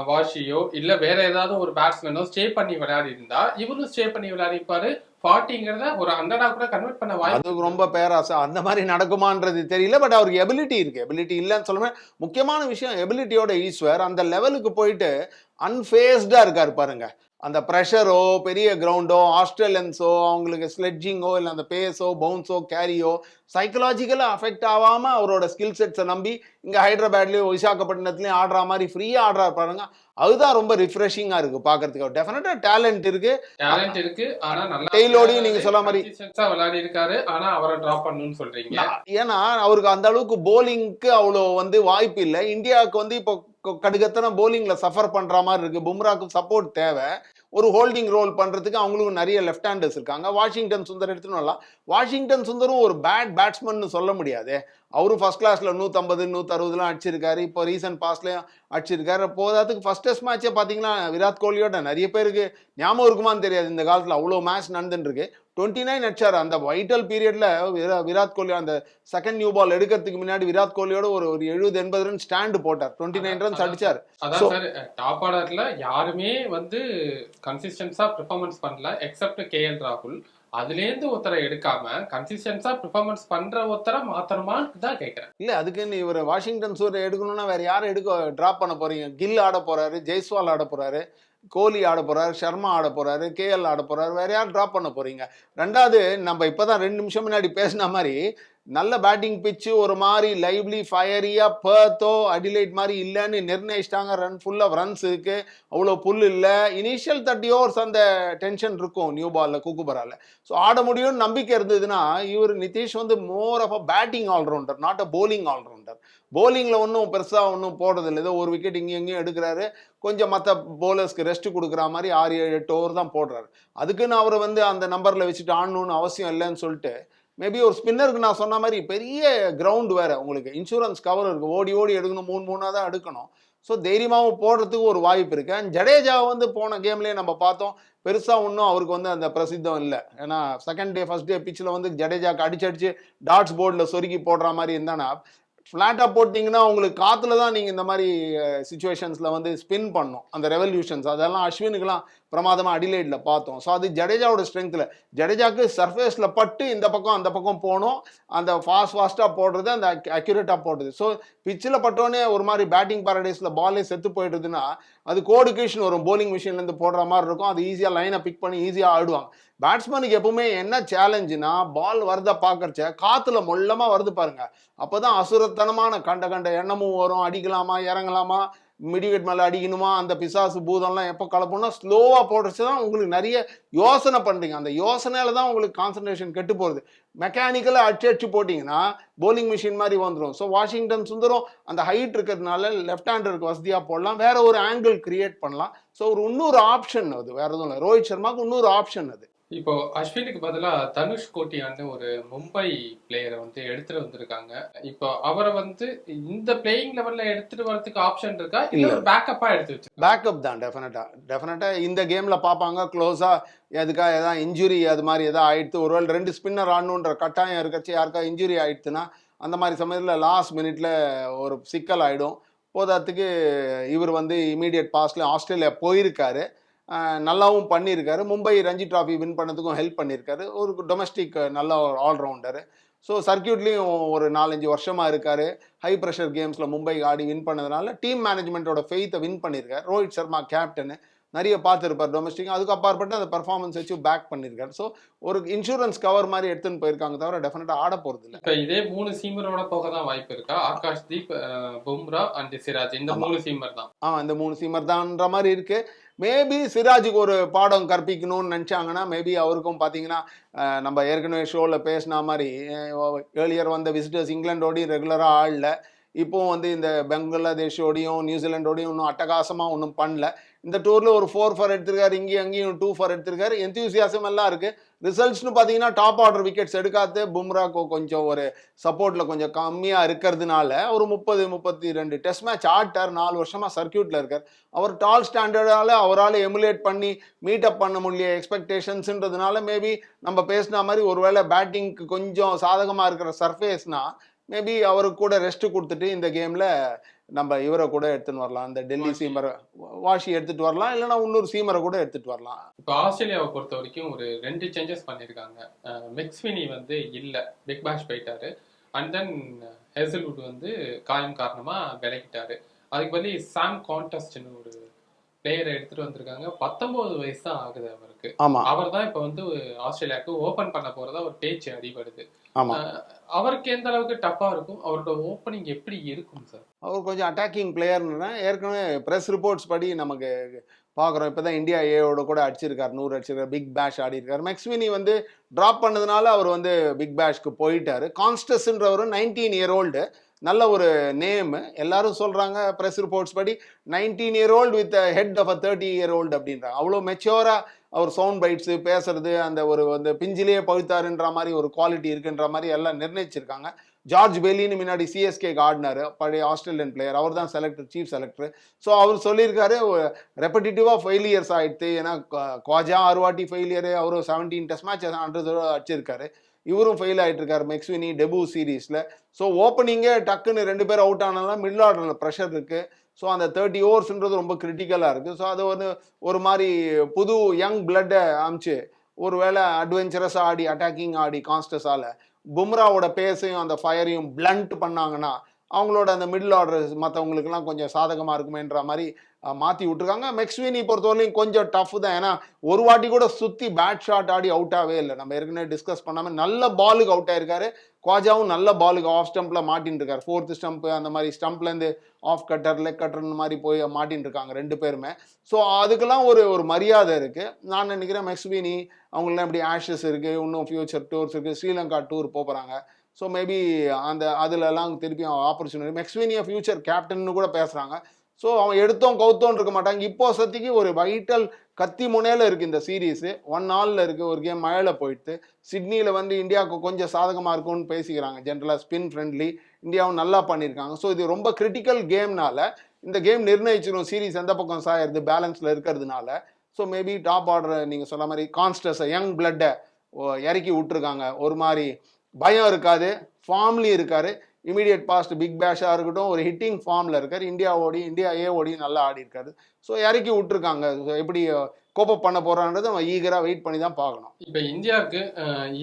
வாஷியோ இல்ல வேற ஏதாவது ஒரு பேட்ஸ்மேனோ ஸ்டே பண்ணி விளையாடி இருந்தா இவரும் ஸ்டே பண்ணி விளையாடி இருப்பாரு ஃபார்ட்டிங்கிறத ஒரு ஹண்ட்ரடா கூட கன்வெர்ட் பண்ண வாய்ப்பு அது ரொம்ப பேராசை. அந்த மாதிரி நடக்குமான்றது தெரியல பட் அவருக்கு எபிலிட்டி இருக்கு. எபிலிட்டி இல்லைன்னு சொல்லுவேன். முக்கியமான விஷயம் எபிலிட்டியோட ஈஸ்வர் அந்த லெவலுக்கு போயிட்டு அன்ஃபேஸ்டா இருக்காரு பாருங்க. அந்த ப்ரெஷரோ பெரிய கிரவுண்டோ ஆஸ்திரேலியன்ஸோ அவங்களுக்கு ஸ்லெட்ஜிங்கோ இல்லை அந்த பேஸோ பவுன்ஸோ கேரியோ சைக்கலாஜிக்கலாக அஃபெக்ட் ஆகாம அவரோட ஸ்கில் செட்ஸை நம்பி இங்கே ஹைதராபாத்லேயும் விசாகப்பட்டினத்துலையும் ஆடுற மாதிரி ஃப்ரீயாக ஆடுறாரு பாருங்க. அதுதான் ரொம்ப ரிஃப்ரெஷிங்காக இருக்கு பார்க்கறதுக்கு டெஃபினட்டாக டேலண்ட் இருக்கு. டேலண்ட் இருக்கு. ஆனா நல்லா டெய்லோடையும் நீங்க சொன்ன மாதிரி- விளையாடி இருக்காரு ஆனா அவரை டிராப் பண்ணணும்னு சொல்றீங்க. ஏன்னா அவருக்கு அந்த அளவுக்கு போலிங்க்கு அவ்வளோ வந்து வாய்ப்பு இல்லை. இந்தியாவுக்கு வந்து இப்போ கடுகத்தனை போலிங்கில் சஃபர் பண்ணுற மாதிரி இருக்குது பும்ராக்கு சப்போர்ட் தேவை. ஒரு ஹோல்டிங் ரோல் பண்ணுறதுக்கு அவங்களுக்கும் நிறைய லெஃப்ட் ஹேண்டர்ஸ் இருக்காங்க. வாஷிங்டன் சுந்தர் எடுத்துன்னுலாம் வாஷிங்டன் சுந்தரும் ஒரு பேட் பேட்ஸ்மேன் சொல்ல முடியாது. அவரும் ஃபர்ஸ்ட் கிளாஸில் நூற்றம்பது நூற்றறுபதுலாம் அடிச்சிருக்காரு. இப்போ ரீசன்ட் பாஸ்ட்லேயும் அடிச்சிருக்காரு. போதாதுக்கு ஃபஸ்ட் டெஸ்ட் மேட்ச்சே பார்த்தீங்கன்னா விராட் கோலியோட நிறைய பேருக்கு ஞாபகம் இருக்குமான்னு தெரியாது. இந்த காலத்தில் அவ்வளோ மேட்ச் நடந்துட்டுருக்கு டுவெண்ட்டி நைன் அடிச்சார் அந்த வைட்டல் பீரியட்ல விராட் கோலி அந்த செகண்ட் நியூ பால் எடுக்கிறதுக்கு முன்னாடி விராட் கோலியோட ஒரு ஒரு எழுபது எண்பது ரன் ஸ்டாண்டு போட்டார். டுவெண்ட்டி நைன் ரன்ஸ் அடிச்சார். டாப் ஆர்டர்ல யாருமே வந்து கன்சிஸ்டன்ஸா பெர்ஃபார்மன்ஸ் பண்ணல எக்ஸப்ட் கே எல் ராகுல். அதுல இருந்து ஒருத்தரை எடுக்காம கன்சிஸ்டன்ஸா பெர்ஃபார்மன்ஸ் பண்ற ஒருத்தரை மாத்தணுமான்னு தான் கேக்குறேன். இல்ல அதுக்குன்னு இவர் வாஷிங்டன் சூர் எடுக்கணும்னா வேற யாரை எடுக்க டிராப் பண்ண போறீங்க? கில் ஆட போறாரு ஜெய்ஸ்வால் ஆட போறாரு. கோலி ஆட போகிறார் ஷர்மா ஆட போகிறாரு கேஎல் ஆட போகிறாரு வேற யார் ட்ராப் பண்ண போகிறீங்க ரெண்டாவது நம்ம இப்போ தான் ரெண்டு நிமிஷம் முன்னாடி பேசின மாதிரி நல்ல பேட்டிங் பிச்சு ஒரு மாதிரி லைவ்லி ஃபயரியாக பர்த்தோ அடிலைட் மாதிரி இல்லைன்னு நிர்ணயிச்சிட்டாங்க. ரன் ஃபுல் ஆஃப் ரன்ஸ் இருக்கு. அவ்வளோ புல் இல்லை. இனிஷியல் தேர்ட்டி ஓவர்ஸ் அந்த டென்ஷன் இருக்கும் நியூ பாலில் குக்குபரால். ஸோ ஆட முடியும்னு நம்பிக்கை இருந்ததுன்னா இவர் நிதிஷ் வந்து more of a batting allrounder not a bowling allrounder போலிங்கில் ஒன்றும் பெருசாக ஒன்றும் போடுறதில்ல. ஏதோ ஒரு விக்கெட் இங்கேயும் இங்கேயும் எடுக்கிறாரு. கொஞ்சம் மற்ற போலர்ஸ்க்கு ரெஸ்ட் கொடுக்குற மாதிரி ஆறு ஏழு எட்டு ஓவர் தான் போடுறாரு. அதுக்குன்னு அவர் வந்து அந்த நம்பரில் வச்சுட்டு ஆடணும்னு அவசியம் இல்லைன்னு சொல்லிட்டு மேபி ஒரு ஸ்பின்னருக்கு நான் சொன்ன மாதிரி பெரிய கிரவுண்ட் வேற உங்களுக்கு. இன்சூரன்ஸ் கவர் இருக்குது ஓடி ஓடி எடுக்கணும். மூணு மூணாக தான் எடுக்கணும். ஸோ தைரியமாகவும் போடுறதுக்கு ஒரு வாய்ப்பு இருக்கு. அண்ட் ஜடேஜா வந்து போன கேம்லேயே நம்ம பார்த்தோம். பெருசாக ஒன்றும் அவருக்கு வந்து அந்த பிரசித்தம் இல்லை. ஏன்னா செகண்ட் டே ஃபர்ஸ்ட் டே பிச்சில் வந்து ஜடேஜாக்கு அடிச்சு அடிச்சு டாட்ஸ் போர்டில் சொருக்கி போடுற மாதிரி இருந்தானா? ஃப்ளாட்டாக போட்டிங்கன்னா உங்களுக்கு காற்றுல தான் நீங்கள் இந்த மாதிரி சுச்சுவேஷன்ஸில் வந்து ஸ்பின் பண்ணும். அந்த ரெவல்யூஷன்ஸ் அதெல்லாம் அஸ்வினுக்கெலாம் பிரமாதமாக அடிலைடில் பார்த்தோம். ஸோ அது ஜடேஜாவோட ஸ்ட்ரென்த்தில் ஜடேஜாக்கு சர்ஃபேஸில் பட்டு இந்த பக்கம் அந்த பக்கம் போகணும் அந்த ஃபாஸ்ட் ஃபாஸ்ட்டாக போடுறது அந்த அக்யூரேட்டாக போடுறது. ஸோ பிச்சில் பட்டோன்னே ஒரு மாதிரி பேட்டிங் பேரடைஸில் பாலே செத்து போயிடுதுன்னா அது கோடு வரும். போலிங் மிஷின்லேருந்து போடுற மாதிரி இருக்கும். அது ஈஸியாக லைனை பிக் பண்ணி ஈஸியாக ஆடுவாங்க. பேட்ஸ்மேனுக்கு எப்பவுமே என்ன சேலஞ்சுனா பால் வரத பார்க்கறச்ச காற்றுல மொல்லமாக வருது பாருங்க. அப்பதான் அசுரத்தனமான கண்ட கண்ட எண்ணமும் வரும். அடிக்கலாமா இறங்கலாமா? மிடிகட் மேலே அடிக்கணுமா? அந்த பிசாசு பூதம்லாம் எப்போ கலப்போம்னா ஸ்லோவாக போடுறச்சு தான் உங்களுக்கு நிறைய யோசனை பண்ணுறீங்க அந்த யோசனையில தான் உங்களுக்கு கான்சன்ட்ரேஷன் கெட்டு போகிறது மெக்கானிக்கலாக அடிச்சு அடிச்சு போட்டிங்கன்னா போலிங் மிஷின் மாதிரி வந்துடும் ஸோ வாஷிங்டன் சுந்தரம் அந்த ஹைட் இருக்கிறதுனால லெஃப்ட் ஹேண்டருக்கு வசதியாக போடலாம். வேறு ஒரு ஆங்கிள் கிரியேட் பண்ணலாம். ஸோ ஒரு இன்னொரு ஆப்ஷன் அது. வேறு எதுவும் இல்லை. ரோஹித் சர்மாவுக்கு இன்னொரு ஆப்ஷன் அது. இப்போ அஸ்வினுக்கு பதிலா தனுஷ் கோட்டியான்னு ஒரு மும்பை பிளேயரை வந்து எடுத்துட்டு வந்திருக்காங்க. இப்போ அவரை வந்து இந்த பிளேயிங் லெவல்ல எடுத்துட்டு வரதுக்கு ஆப்ஷன் இருக்கா? இல்ல பேக்கப்பா எடுத்து வச்சு பேக்கப் தான் டெஃபினட்டா டெஃபினட்டா இந்த கேம்ல பார்ப்பாங்க க்ளோஸா எதுக்கா ஏதாவது இன்ஜுரி அது மாதிரி எதாவது ஆயிடுத்து ஒருவேளை ரெண்டு ஸ்பின்னர் ஆடணுன்ற கட்டாயம் இருக்கச்சு யாருக்கா இன்ஜுரி ஆயிடுத்துன்னா அந்த மாதிரி சமயத்தில் லாஸ்ட் மினிட்ல ஒரு சிக்கல் ஆகிடும் போதாத்துக்கு இவர் வந்து இமீடியட் பாஸ்ட்ல ஆஸ்திரேலியா போயிருக்காரு. நல்லாவும் பண்ணியிருக்காரு. மும்பை ரஞ்சி டிராஃபி வின் பண்ணதுக்கும் ஹெல்ப் பண்ணியிருக்காரு. ஒரு டொமஸ்டிக் நல்ல ஒரு ஆல்ரவுண்டரு ஸோ சர்க்கியூட்லேயும் ஒரு நாலஞ்சு வருஷமா இருக்காரு. ஹை ப்ரெஷர் கேம்ஸில் மும்பை ஆடி வின் பண்ணதுனால டீம் மேனேஜ்மெண்ட்டோட ஃபெய்த்தை வின் பண்ணியிருக்காரு. ரோஹித் சர்மா கேப்டனு நிறைய பார்த்துருப்பார் டொமஸ்டிக் அதுக்கு அப்பாற்பட்டு அந்த பர்ஃபார்மன்ஸ் வச்சு பேக் பண்ணியிருக்காரு. ஸோ ஒரு இன்சூரன்ஸ் கவர் மாதிரி எடுத்துன்னு போயிருக்காங்க தவிர டெஃபினட்டாக ஆட போகிறது இல்லை இப்ப இதே மூணு சீமரோட போக தான் வாய்ப்பு இருக்கா? ஆகாஷ் தீப் பும்ரா அண்ட் சிராஜ். இந்த மூணு சீமர் தான். ஆ இந்த மூணு சீமர் தான்ற மாதிரி இருக்கு. மேபி சிராஜுக்கு ஒரு பாடம் கற்பிக்கணும்னு நினச்சாங்கன்னா மேபி அவருக்கும் பார்த்தீங்கன்னா நம்ம ஏற்கனவே ஷோவில் பேசின மாதிரி ஏர்லியர் வந்த விசிட்டர்ஸ் இங்கிலாண்டோடையும் ரெகுலராக ஆடல. இப்போவும் வந்து இந்த பங்களாதேஷோடையும் நியூசிலாண்டோடையும் ஒன்றும் அட்டகாசமாக ஒன்றும் பண்ணல. இந்த டூரில் ஒரு ஃபோர் ஃபார் எடுத்திருக்காரு இங்கேயும் அங்கேயும் டூ ஃபார் எடுத்திருக்காரு. எந்தூசியாசம் எல்லாம் இருக்குது ரிசல்ட்ஸ்னு பார்த்தீங்கன்னா டாப் ஆர்டர் விக்கெட்ஸ் எடுக்காது பும்ராக்கோ கொஞ்சம் ஒரு சப்போர்ட்டில் கொஞ்சம் கம்மியாக இருக்கிறதுனால ஒரு முப்பது முப்பத்தி ரெண்டு டெஸ்ட் மேட்ச் ஆட்டார் நாலு வருஷமாக சர்க்கியூட்டில் இருக்கார். அவர் டால் ஸ்டாண்டர்டால் அவரால் எமுலேட் பண்ணி மீட் அப் பண்ண முடிய எக்ஸ்பெக்டேஷன்ஸுன்றதுனால மேபி நம்ம பேசின மாதிரி ஒருவேளை பேட்டிங்க்கு கொஞ்சம் சாதகமாக இருக்கிற சர்ஃபேஸ்னால் மேபி அவருக்கு கூட ரெஸ்ட் கொடுத்துட்டு இந்த கேமில் நம்ம இவரை கூட எடுத்துன்னு வரலாம். இந்த டெல்லி. சீமரை வாஷி எடுத்துட்டு வரலாம். இல்லைன்னா இன்னொரு சீமரை கூட எடுத்துட்டு வரலாம். இப்போ ஆஸ்திரேலியாவை பொறுத்த வரைக்கும் ஒரு ரெண்டு சேஞ்சஸ் பண்ணியிருக்காங்க. மெக்ஸ்வினி வந்து இல்லை பிக் பேஷ் போயிட்டாரு. அண்ட் தென் ஹேசல்வுட் வந்து காயம் காரணமா விலகிட்டாரு. அதுக்கு பதிலி சாம் கான்டஸ்ட்னு ஒரு பிளேயரை எடுத்துட்டு வந்திருக்காங்க. பத்தொன்பது வயசு தான் ஆகுது அவருக்கு. ஆமா. அவர் தான் இப்போ வந்து ஆஸ்திரேலியாவுக்கு ஓபன் பண்ண போறதா ஒரு பேச்சு அடிபடுது. ஆமா. அவருக்கு எந்த அளவுக்கு டஃப்பா இருக்கும்? அவரோட ஓப்பனிங் எப்படி இருக்கும் சார் அவர் கொஞ்சம் அட்டாக்கிங் பிளேயர்னா ஏற்கனவே ப்ரெஸ் ரிப்போர்ட்ஸ் படி நமக்கு பார்க்குறோம். இப்போ தான் இந்தியா ஏவோட கூட அடிச்சிருக்காரு. நூறு அடிச்சிருக்காரு. பிக் பேஷ் ஆடி இருக்காரு மெக்ஸ்வினி வந்து ட்ராப் பண்ணதுனால அவர் வந்து பிக் பேஷ்க்கு போயிட்டாரு. கான்ஸ்டஸ்ன்றவர் நைன்டீன் இயர் ஓல்டு நல்ல ஒரு நேம் எல்லாரும் சொல்கிறாங்க ப்ரெஸ் ரிப்போர்ட்ஸ் படி nineteen year old with head of a thirty year old அப்படின்றாங்க அவ்வளோ மெச்சோராக அவர் சவுண்ட் பைட்ஸு பேசுறது அந்த ஒரு அந்த பிஞ்சிலேயே பழுத்தாருன்ற மாதிரி ஒரு குவாலிட்டி இருக்குன்ற மாதிரி எல்லாம் நிர்ணயிச்சிருக்காங்க. ஜார்ஜ் பெல்லின்னு முன்னாடி சிஎஸ்கே ஆடினார். பழைய ஆஸ்திரேலியன் பிளேயர் அவர் தான் செலக்டர் சீஃப் செலக்டர் ஸோ அவர் சொல்லியிருக்காரு ரெப்படிட்டிவாக ஃபெயிலியர்ஸ் ஆகிடுது ஏன்னா குவாஜா ஆறு வாட்டி ஃபெயிலியரு அவரும் செவன்டீன் டெஸ்ட் மேட்ச் ஹண்ட்ரட் அடிச்சிருக்காரு இவரும் ஃபெயில் ஆகிட்டு இருக்காரு மெக்ஸ்வினி டெபு சீரீஸில் ஸோ ஓப்பனிங்கே டக்குன்னு ரெண்டு பேர் அவுட் ஆனாலும் மிடில் ஆர்டரில் ப்ரெஷர் இருக்குது ஸோ அந்த தேர்ட்டி ஓவர்ஸ்ன்றது ரொம்ப கிரிட்டிக்கலாக இருக்குது ஸோ அது வந்து ஒரு மாதிரி புது யங் பிளட்டை அமிச்சு ஒரு வேளை அட்வென்ச்சரஸாக ஆடி அட்டாக்கிங் ஆடி கான்ஸ்டஸால் பும்ராவோட பேஸையும் அந்த ஃபயரையும் பிளண்ட் பண்ணாங்கன்னா அவங்களோட அந்த மிடில் ஆர்டர் மற்றவங்களுக்குலாம் கொஞ்சம் சாதகமாக இருக்குமேன்ற மாதிரி மாற்றி விட்ருக்காங்க விட்டுருக்காங்க. மெக்ஸ்வினி பொறுத்தவரையும் கொஞ்சம் டஃப் தான். ஏன்னா ஒரு வாட்டி கூட சுற்றி பேட் ஷாட் ஆடி அவுட்டாகவே இல்லை. நம்ம ஏற்கனவே டிஸ்கஸ் பண்ணாமல் நல்ல பாலுக்கு அவுட் ஆயிருக்காரு. குவாஜாவும் நல்ல பாலுக்கு ஆஃப் ஸ்டம்பில் மாட்டின்னு இருக்காரு. ஃபோர்த் ஸ்டம்ப் அந்த மாதிரி ஸ்டம்ப்லேருந்து ஆஃப் கட்டர் லெக் கட்டர்னு மாதிரி போய் மாட்டின்னு இருக்காங்க ரெண்டு பேருமே. ஸோ அதுக்கெல்லாம் ஒரு ஒரு மரியாதை இருக்குது நான் நினைக்கிறேன் மெக்ஸ்வினி அவங்களாம் இப்படி ஆஷஸ் இருக்குது இன்னும் ஃபியூச்சர் டூர்ஸ் இருக்குது ஸ்ரீலங்கா டூர் போகிறாங்க ஸோ மேபி அந்த அதுலலாம் திருப்பி ஆப்பர்ச்சுனிட்டி மெக்ஸ்வினியா ஃபியூச்சர் கேப்டன்னு கூட பேசுகிறாங்க ஸோ அவன் எடுத்தோம் கவுத்தோன்னு இருக்க மாட்டாங்க. இப்போ சத்திக்கு ஒரு வைட்டல் கத்தி முனையில இருக்கு இந்த சீரீஸு ஒன் நாளில் இருக்கு ஒரு கேம் மழையில் போயிட்டு சிட்னியில் வந்து இந்தியாவுக்கு கொஞ்சம் சாதகமாக இருக்கும்னு பேசிக்கிறாங்க. ஜென்ரலாக ஸ்பின் ஃப்ரெண்ட்லி இந்தியாவும் நல்லா பண்ணியிருக்காங்க. ஸோ இது ரொம்ப கிரிட்டிக்கல் கேம்னால இந்த கேம் நிர்ணயிச்சிடும் சீரீஸ் எந்த பக்கம் சாயிருது பேலன்ஸில் இருக்கிறதுனால. ஸோ மேபி டாப் ஆர்டர் நீங்கள் சொன்ன மாதிரி கான்ஸ்டர்ஸை யங் பிளட்டை இறக்கி விட்டுருக்காங்க. ஒரு மாதிரி பயம் இருக்காது ஃபார்ம்லேயும் இருக்காரு. இமீடியட் பாஸ்ட் பிக் பேஷாக இருக்கட்டும் ஒரு ஹிட்டிங் ஃபார்மில் இருக்கார். இந்தியா ஓடி இந்தியா ஏ ஓடி நல்லா ஆடி இருக்காரு. ஸோ இறக்கி விட்டுருக்காங்க. எப்படி கோப்பப் பண்ண போகிறான்றது நம்ம ஈகராக வெயிட் பண்ணி தான் பார்க்கணும். இப்போ இந்தியாவுக்கு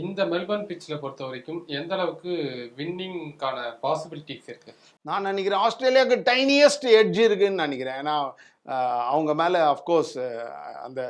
இந்த மெல்பர்ன் பிச்சில் பொறுத்த வரைக்கும் எந்த அளவுக்கு வின்னிங்கான பாசிபிலிட்டிஸ் இருக்கு? நான் நினைக்கிறேன் ஆஸ்திரேலியாவுக்கு டைனியஸ்ட் எட்ஜ் இருக்குன்னு நினைக்கிறேன். ஏன்னா அவங்க மேலே அஃப்கோர்ஸ் அந்த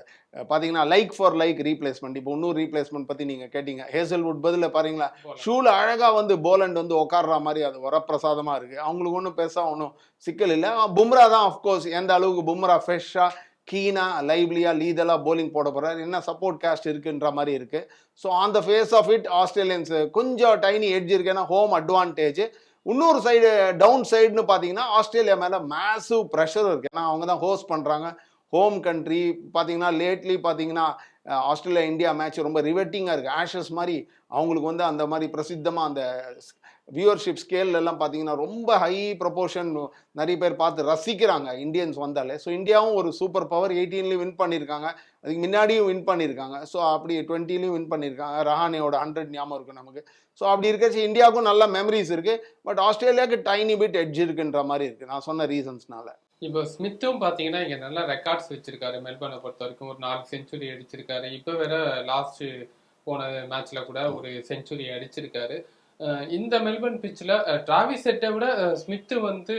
பார்த்தீங்கன்னா லைக் ஃபார் லைக் ரீப்ளேஸ்மெண்ட் இப்போ இன்னொரு ரீப்ளேஸ்மெண்ட் பற்றி நீங்கள் கேட்டீங்க. ஹேசல்வுட் பதில் பாருங்களா ஷூல அழகா வந்து போலண்ட் வந்து உட்கார்ற மாதிரி அது வரப்பிரசாதமா இருக்கு. அவங்களுக்கு ஒன்றும் பெருசா ஒன்றும் சிக்கல் இல்லை. பும்ரா தான் அஃப்கோர்ஸ் எந்த அளவுக்கு பும்ரா ஃப்ரெஷ்ஷா கீனா லைவ்லியா லீதலா bowling போட போறாரு. என்ன சப்போர்ட் காஸ்ட் இருக்குன்ற மாதிரி இருக்கு. So on the face of it Australians கொஞ்சம் டைனி எட்ஜ் இருக்கு. ஏன்னா ஹோம் அட்வான்டேஜ் இன்னொரு சைடு டவுன் சைடுன்னு பார்த்தீங்கன்னா ஆஸ்திரேலியா மேலே மேசிவ் ப்ரெஷர் இருக்குது ஏன்னா அவங்க தான் ஹோஸ்ட் பண்ணுறாங்க ஹோம் கண்ட்ரி பார்த்தீங்கன்னா லேட்லி பார்த்தீங்கன்னா ஆஸ்திரேலியா இந்தியா மேட்ச் ரொம்ப ரிவெட்டிங்காக இருக்குது ஆஷஸ் மாதிரி அவங்களுக்கு வந்து அந்த மாதிரி பிரசித்தமாக அந்த வியூவர்ஷிப் ஸ்கேல்லலாம் பார்த்தீங்கன்னா ரொம்ப ஹை ப்ரொபோர்ஷன் நிறைய பேர் பார்த்து ரசிக்கிறாங்க இந்தியன்ஸ் வந்தாலே. ஸோ இந்தியாவும் ஒரு சூப்பர் பவர் எயிட்டீன்லேயும் வின் பண்ணியிருக்காங்க. அதுக்கு முன்னாடியும் வின் பண்ணியிருக்காங்க. ஸோ அப்படி டுவெண்ட்டிலையும் வின் பண்ணியிருக்காங்க. ரஹானேயோட ஹண்ட்ரட் ஞாபகம் இருக்கும் நமக்கு. ஸோ அப்படி இருக்கிறச்சு இந்தியாவுக்கும் நல்ல மெமரிஸ் இருக்குது பட் ஆஸ்திரேலியாவுக்கு டைனி பிட் எட்ஜ் இருக்குன்ற மாதிரி இருக்குது நான் சொன்ன ரீசன்ஸ்னால இப்போ ஸ்மித்தும் பார்த்தீங்கன்னா இங்கே நல்ல ரெக்கார்ட்ஸ் வச்சிருக்காரு. மெல்பர்னை பொறுத்த வரைக்கும் ஒரு நாலு செஞ்சுரி அடிச்சிருக்காரு. இப்போ வேற லாஸ்ட் போன மேட்ச்ல கூட ஒரு செஞ்சுரி அடிச்சிருக்காரு. இந்த மெல்பர்ன் பிச்சில் டிராவிஸ் செட்டை விட ஸ்மித் வந்து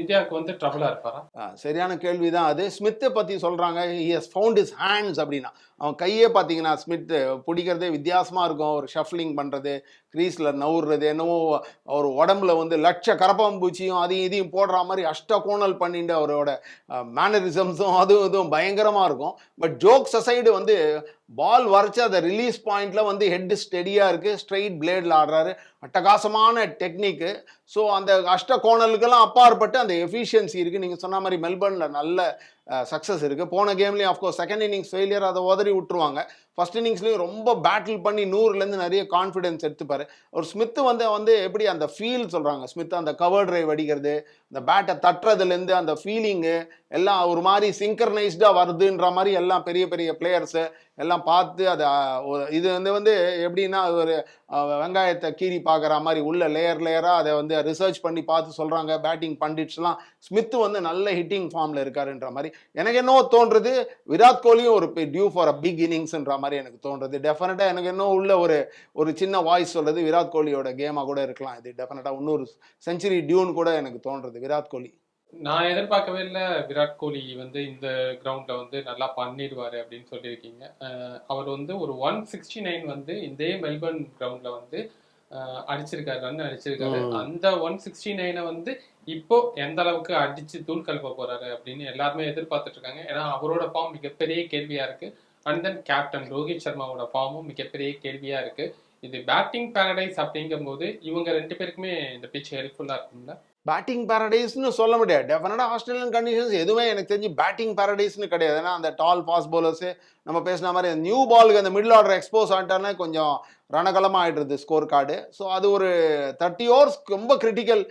இந்தியாவுக்கு வந்து ட்ரபிளா இருப்பாரா? சரியான கேள்வி தான் அது. ஸ்மித்தை பற்றி சொல்கிறாங்க he has found his hands அப்படின்னா. அவன் கையே பார்த்தீங்கன்னா ஸ்மித் பிடிக்கிறதே வித்தியாசமாக இருக்கும். ஒரு ஷஃப்லிங் பண்ணுறது க்ரீஸில் நவுடுறது என்னவோ அவர் உடம்புல வந்து லட்ச கரப்பாம்பூச்சியும் அதையும் இதையும் போடுற மாதிரி அஷ்டகோணல் பண்ணிட்டு அவரோட மேனரிசம்ஸும் அதுவும் இதுவும் பயங்கரமாக இருக்கும். பட் ஜோக்ஸ் அசைடு வந்து பால் வரைச்சி அதை ரிலீஸ் பாயிண்டில் வந்து ஹெட் ஸ்டெடியாக இருக்குது ஸ்ட்ரெயிட் பிளேடில் ஆடுறாரு. அட்டகாசமான டெக்னிக்கு ஸோ அந்த அஷ்ட கோணலுக்கெல்லாம் அப்பாற்பட்டு அந்த எஃபிஷியன்சி இருக்குது நீங்கள் சொன்ன மாதிரி மெல்பர்னில் நல்ல சக்ஸஸ் இருக்குது போன கேம்லேயும் of course second innings failure அதை உதறி விட்டுருவாங்க. ஃபர்ஸ்ட் இன்னிங்ஸ்லேயும் ரொம்ப பேட்டில் பண்ணி நூறுலேருந்து நிறைய கான்ஃபிடென்ஸ் எடுத்துப்பார். ஒரு ஸ்மித்து வந்து வந்து எப்படி அந்த ஃபீல் சொல்கிறாங்க ஸ்மித் அந்த கவர் ட்ரைவ் அடிக்கிறது அந்த பேட்டை தட்டுறதுலேருந்து அந்த ஃபீலிங்கு எல்லாம் ஒரு மாதிரி சிங்கர்னைஸ்டாக வருதுன்ற மாதிரி எல்லாம் பெரிய பெரிய பிளேயர்ஸு எல்லாம் பார்த்து அதை இது வந்து வந்து எப்படின்னா அது ஒரு வெங்காயத்தை கீறி பார்க்குற மாதிரி உள்ள லேயர் லேயராக அதை வந்து ரிசர்ச் பண்ணி பார்த்து சொல்கிறாங்க பேட்டிங் பண்டிட்ஸ்லாம் ஸ்மித் வந்து நல்ல ஹிட்டிங் ஃபார்மில் இருக்காருன்ற மாதிரி எனக்கு என்னவோ தோன்றுறது விராட் கோலியும் ஒரு டியூ ஃபார் அ பிக் இன்னிங்ஸ்ன்ற மாதிரி எனக்கு தோன்றது. டெஃபினட்டாக எனக்கு இன்னும் உள்ள ஒரு ஒரு சின்ன வாய்ஸ் சொல்கிறது விராட் கோலியோட கேமாக கூட இருக்கலாம். இது டெஃபினட்டாக இன்னொரு செஞ்சுரி டியூன் கூட எனக்கு தோன்றது. விராட் கோலி. நான் எதிர்பார்க்கவே இல்லை. விராட் கோலி வந்து இந்த கிரவுண்ட்ல வந்து நல்லா பண்ணிடுவாரு அப்படின்னு சொல்லியிருக்கீங்க. அஹ் அவர் வந்து ஒரு ஒன் சிக்ஸ்டி நைன் வந்து இதே மெல்பர்ன் கிரவுண்ட்ல வந்து அடிச்சிருக்காரு ரன் அடிச்சிருக்காரு. அந்த ஒன் சிக்ஸ்டி நைனை வந்து இப்போ எந்த அளவுக்கு அடிச்சு தூள் கலப்ப போறாரு அப்படின்னு எல்லாருமே எதிர்பார்த்துட்டு இருக்காங்க. ஏன்னா அவரோட ஃபார்ம் மிகப்பெரிய கேள்வியா இருக்கு. அண்ட் தென் கேப்டன் ரோஹித் சர்மாவோட ஃபார்மும் மிகப்பெரிய கேள்வியா இருக்கு. இது பேட்டிங் பேரடைஸ் அப்படிங்கும்போது இவங்க ரெண்டு பேருக்குமே இந்த பிச் ஹெல்ப்ஃபுல்லா இருக்கும்ல? பேட்டிங் பேரடைஸ்னு சொல்ல முடியாது. டெஃபினட்டாக ஆஸ்திரேலியன் கண்டிஷன்ஸ் எதுவுமே எனக்கு தெரிஞ்சு பேட்டிங் பேரடைஸ்னு கிடையாது. ஏன்னா அந்த டால் ஃபாஸ்ட் பவுலர்ஸு நம்ம பேசின மாதிரி நியூ பாலுக்கு அந்த மிடில் ஆர்டர் எக்ஸ்போஸ் ஆகிட்டானே கொஞ்சம் ரணகலமாக ஆகிடுது ஸ்கோர் கார்டு ஸோ அது ஒரு தேர்ட்டி ஓவர்ஸ் ரொம்ப கிரிட்டிக்கல்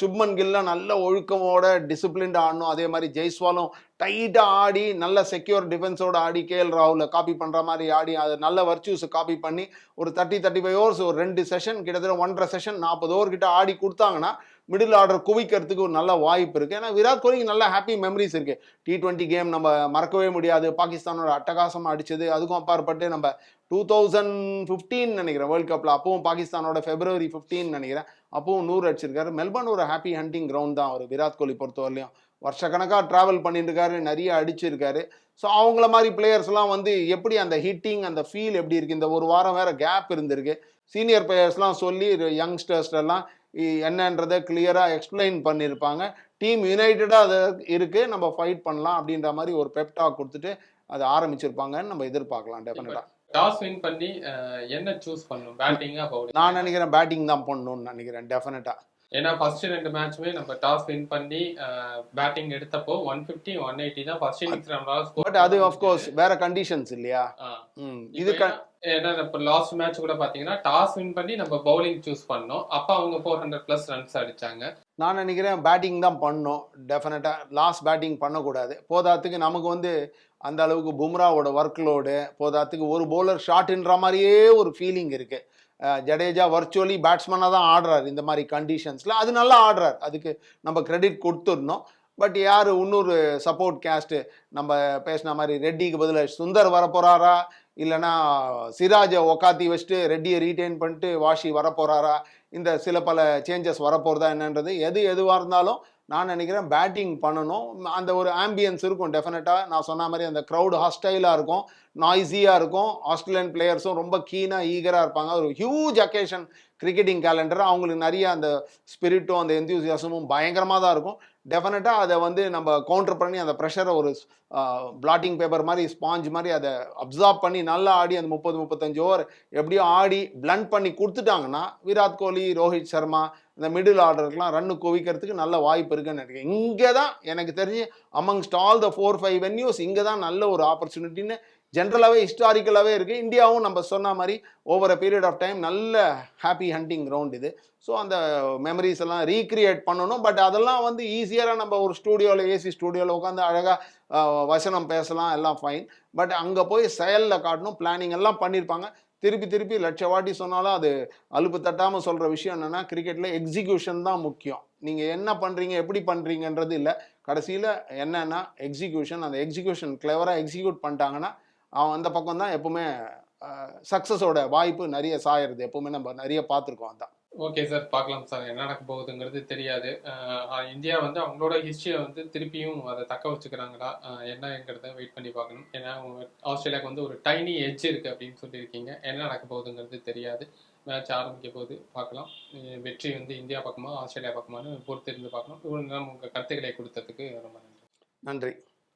சுப்மன் கில்லாம் நல்ல ஒழுக்கமோட டிசிப்ளின்ட் ஆடணும். அதே மாதிரி ஜெய்ஸ்வாலும் டைட்டாக ஆடி நல்ல செக்யூர் டிஃபென்ஸோட ஆடி கேஎல் ராகுல காப்பி பண்ணுற மாதிரி ஆடி அது நல்ல வர்ச்சுவஸை காப்பி பண்ணி ஒரு தேர்ட்டி தேர்ட்டி ஃபைவ் ஹவர்ஸ் ஒரு ரெண்டு செஷன் கிட்டத்தட்ட ஒன்றரை செஷன் நாற்பது ஓவர் கிட்ட ஆடி கொடுத்தாங்கன்னா மிடில் ஆர்டர் குவிக்கிறதுக்கு ஒரு நல்ல வாய்ப்பு இருக்குது ஏன்னா விராட் கோலிக்கு நல்ல ஹாப்பி மெமரிஸ் இருக்குது டி ட்வெண்ட்டி கேம் நம்ம மறக்கவே முடியாது. பாகிஸ்தானோட அட்டகாசமாக அடிச்சது. அதுக்கும் அப்பாற்பட்டு நம்ம டூ தௌசண்ட் ஃபிஃப்டீன் நினைக்கிறேன் வேர்ல்ட் கப்பில் அப்பவும் பாகிஸ்தானோட ஃபெப்ரவரி 15 நினைக்கிறேன். அப்பவும் நூறு அடிச்சிருக்காரு. மெல்பர்ன் ஒரு ஹாப்பி ஹண்டிங் கிரவுண்ட் தான். அவர் விராட் கோலி பொறுத்தவரையிலையும் வருஷக்கணக்காக ட்ராவல் பண்ணிட்டு இருக்காரு நிறைய அடிச்சிருக்காரு. ஸோ அவங்கள மாதிரி பிளேயர்ஸ்லாம் வந்து எப்படி அந்த ஹிட்டிங் அந்த ஃபீல் எப்படி இருக்கு? இந்த ஒரு வாரம் வேற கேப் இருந்திருக்கு. சீனியர் பிளேயர்ஸ்லாம் சொல்லி யங்ஸ்டர்ஸ் எல்லாம் இ- என்னன்றதை கிளியராக எக்ஸ்பிளைன் பண்ணியிருப்பாங்க டீம் யுனைட்டடாக அது இருக்கு நம்ம ஃபைட் பண்ணலாம் அப்படின்ற மாதிரி ஒரு பெப்டாக் கொடுத்துட்டு அதை ஆரம்பிச்சிருப்பாங்கன்னு நம்ம எதிர்பார்க்கலாம் டெஃபினட்டாக டாஸ் வின் பண்ணி என்ன சூஸ் பண்ணும் பேட்டிங்கா பவுலிங் நான் நினைக்கிறேன் பேட்டிங் தான் பண்ணணும்னு நினைக்கிறேன் டெஃபினட்டாக ஏன்னா ஃபர்ஸ்ட் ரெண்டு மேட்ச்மே நம்ம டாஸ் வின் பண்ணி பேட்டிங் எடுத்தப்போ ஒன் பிப்டி ஒன் எயிட்டி தான் ஃபர்ஸ்ட் இன்னிங்ஸ் நம்மளால score பட் அது ஆஃப்கோர்ஸ் முடிஞ்சது. வேற கண்டிஷன்ஸ் இல்லையா? இது ஏன்னா இப்போ லாஸ்ட் மேட்ச் கூட பாத்தீங்கன்னா டாஸ் வின் பண்ணி நம்ம பவுலிங் சூஸ் பண்ணோம். அப்ப அவங்க ஃபோர் ஹண்ட்ரட் பிளஸ் ரன்ஸ் அடிச்சாங்க. நான் நினைக்கிறேன் பேட்டிங் தான் பண்ணணும் டெஃபினட்டாக லாஸ்ட் பேட்டிங் பண்ணக்கூடாது. போதாத்துக்கு நமக்கு வந்து அந்த அளவுக்கு பும்ராவோட ஒர்க் லோடு போதாத்துக்கு ஒரு bowler ஷாட்டுன்ற மாதிரியே ஒரு ஃபீலிங் இருக்குது ஜடேஜா வர்ச்சுவலி பேட்ஸ்மேனாக தான் ஆடுறாரு இந்த மாதிரி கண்டிஷன்ஸில் அது நல்லா ஆடுறாரு. அதுக்கு நம்ம கிரெடிட் கொடுத்துடணும். பட் யார் இன்னொரு சப்போர்ட் கேஸ்ட்டு நம்ம பேசின மாதிரி ரெட்டிக்கு பதிலாக சுந்தர் வரப்போகிறாரா இல்லைன்னா சிராஜை உக்காத்தி வச்சுட்டு ரெட்டியை ரீட்டைன் பண்ணிட்டு வாஷி வரப்போகிறாரா இந்த சில பல சேஞ்சஸ் வரப்போகிறதா என்னன்றது எது எதுவாக இருந்தாலும் நான் நினைக்கிறேன் பேட்டிங் பண்ணணும். அந்த ஒரு ஆம்பியன்ஸ் இருக்கும் டெஃபினட்டாக நான் சொன்ன மாதிரி அந்த க்ரௌடு ஹாஸ்டைலாக இருக்கும் நாய்ஸியாக இருக்கும். ஆஸ்திரேலியன் பிளேயர்ஸும் ரொம்ப கீனாக ஈகராக இருப்பாங்க. ஒரு ஹியூஜ் அக்கேஷன் கிரிக்கெட்டிங் கேலண்டர் அவங்களுக்கு நிறைய அந்த ஸ்பிரிட்டும் அந்த எந்தியூசியாசமும் பயங்கரமாக தான் இருக்கும். டெஃபினட்டாக அதை வந்து நம்ம கவுண்டர் பண்ணி அந்த ப்ரெஷரை ஒரு பிளாட்டிங் பேப்பர் மாதிரி ஸ்பாஞ்ச் மாதிரி அதை அப்சார்ப் பண்ணி நல்லா ஆடி அந்த முப்பது முப்பத்தஞ்சு ஓவர் எப்படியோ ஆடி பிளண்ட் பண்ணி கொடுத்துட்டாங்கன்னா விராட் கோலி ரோஹித் சர்மா இந்த மிடில் ஆர்டருக்குலாம் ரன்னு குவிக்கிறதுக்கு நல்ல வாய்ப்பு இருக்குன்னு நினைக்கிறேன். இங்கே தான் எனக்கு தெரிஞ்சு amongst all the four five venues இங்கே தான் நல்ல ஒரு ஆப்பர்ச்சுனிட்டின்னு ஜென்ரலாகவே ஹிஸ்டாரிக்கலாகவே இருக்குது இந்தியாவும் நம்ம சொன்ன மாதிரி over a period of time நல்ல ஹாப்பி ஹண்டிங் கிரவுண்ட் இது. ஸோ அந்த மெமரிஸ் எல்லாம் ரீக்ரியேட் பண்ணணும். பட் அதெல்லாம் வந்து ஈஸியராக நம்ம ஒரு ஸ்டூடியோவில் ஏசி ஸ்டூடியோவில் உட்காந்து அழகாக வசனம் பேசலாம் எல்லாம் ஃபைன் பட் அங்கே போய் செயலில் காட்டணும் பிளானிங் எல்லாம் பண்ணியிருப்பாங்க திருப்பி திருப்பி லட்ச வாட்டி சொன்னாலும் அது அலுப்பு தட்டாமல் சொல்கிற விஷயம் என்னென்னா கிரிக்கெட்டில் எக்ஸிக்யூஷன் தான் முக்கியம். நீங்கள் என்ன பண்ணுறீங்க எப்படி பண்ணுறீங்கன்றது இல்லை. கடைசியில் என்னென்னா எக்ஸிக்யூஷன் அந்த எக்ஸிக்யூஷன் கிளவராக எக்ஸிக்யூட் பண்ணிட்டாங்கன்னா அவன் அந்த பக்கம் தான் எப்பவுமே சக்ஸஸோட வாய்ப்பு நிறைய சாயறது. எப்பவுமே நம்ம நிறைய பார்த்துருக்கோம் அதான். ஓகே சார் பார்க்கலாம் சார் என்ன நடக்க போகுதுங்கிறது தெரியாது. இந்தியா வந்து அவங்களோட ஹிஸ்ட்ரியை வந்து திருப்பியும் அதை தக்க வச்சுக்கிறாங்களா? என்னங்கிறத வெயிட் பண்ணி பார்க்கணும். ஏன்னா ஆஸ்திரேலியாவுக்கு வந்து ஒரு டைனி எட்ஜ் இருக்குது அப்படின்னு சொல்லியிருக்கீங்க. என்ன நடக்க போகுதுங்கிறது தெரியாது. மேட்ச் ஆரம்பிக்க போது பார்க்கலாம். வெற்றி வந்து இந்தியா பக்கமா ஆஸ்திரேலியா பக்கமானு பொறுத்திருந்து பார்க்கணும். இவ்வளவு நேரம் கருத்துக்களை கொடுத்ததுக்கு ரொம்ப நன்றி. நன்றி.